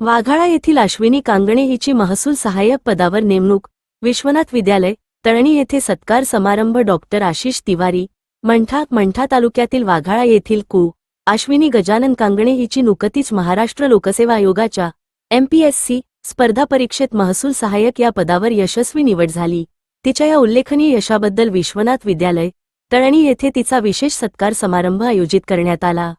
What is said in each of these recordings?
वाघाळा येथील अश्विनी कांगणे हिची महसूल सहाय्यक पदावर नेमणूक. विश्वनाथ विद्यालय तळणी येथे सत्कार समारंभ डॉक्टर आशिष तिवारी मंठा मंठा तालुक्यातील वाघाळा येथील कु. अश्विनी गजानन कांगणे हिची नुकतीच महाराष्ट्र लोकसेवा आयोगाच्या एमपीएससी स्पर्धा परीक्षेत महसूल सहाय्यक या पदावर यशस्वी निवड झाली. तिच्या या उल्लेखनीय यशाबद्दल विश्वनाथ विद्यालय तळणी येथे तिचा विशेष सत्कार समारंभ आयोजित करण्यात आला.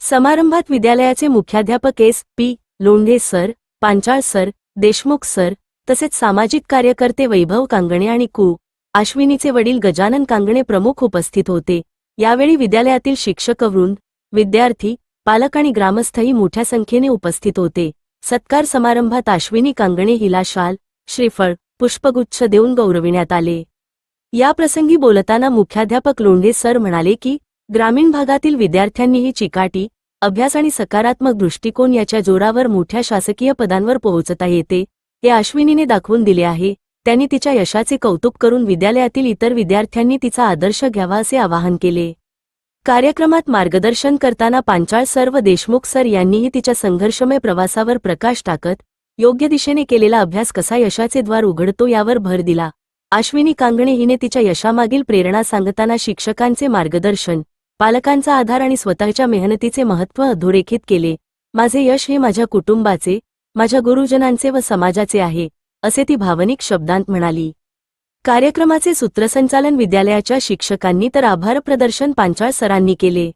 समारंभात विद्यालयाचे मुख्याध्यापक S. P. Londhe sir Panchal sir Deshmukh sir तसेच सामाजिक कार्यकर्ते वैभव कांगणे आणि कु. अश्विनीचे वडील गजानन कांगणे प्रमुख उपस्थित होते. यावेळी विद्यालयातील शिक्षकवृंद विद्यार्थी पालक आणि ग्रामस्थही मोठ्या संख्येने उपस्थित होते. सत्कार समारंभात अश्विनी कांगणे हिला शाल श्रीफळ पुष्पगुच्छ देऊन गौरविण्यात आले. याप्रसंगी बोलताना मुख्याध्यापक लोंढे सर म्हणाले की ग्रामीण भागातील विद्यार्थ्यांनीही चिकाटी अभ्यास आणि सकारात्मक दृष्टिकोन याच्या जोरावर मोठ्या शासकीय पदांवर पोहोचता येते हे अश्विनीने दाखवून दिले आहे. त्यांनी तिच्या यशाचे कौतुक करून विद्यालयातील इतर विद्यार्थ्यांनी तिचा आदर्श घ्यावा असे आवाहन केले. कार्यक्रमात मार्गदर्शन करताना पांचाळ सर्व देशमुख सर यांनीही तिच्या संघर्षमय प्रवासावर प्रकाश टाकत योग्य दिशेने केलेला अभ्यास कसा यशाचे द्वार उघडतो यावर भर दिला. अश्विनी कांगणे हिने तिच्या यशामागील प्रेरणा सांगताना शिक्षकांचे मार्गदर्शन पालकांचा आधार आणि स्वतःच्या मेहनतीचे महत्त्व अधोरेखित केले. माझे यश हे माझ्या कुटुंबाचे माझ्या गुरुजनांचे व समाजाचे आहे असे ती भावनिक शब्दांत म्हणाली. कार्यक्रमाचे सूत्रसंचालन विद्यालयाच्या शिक्षकांनी तर आभार प्रदर्शन पांचाळ सरांनी केले.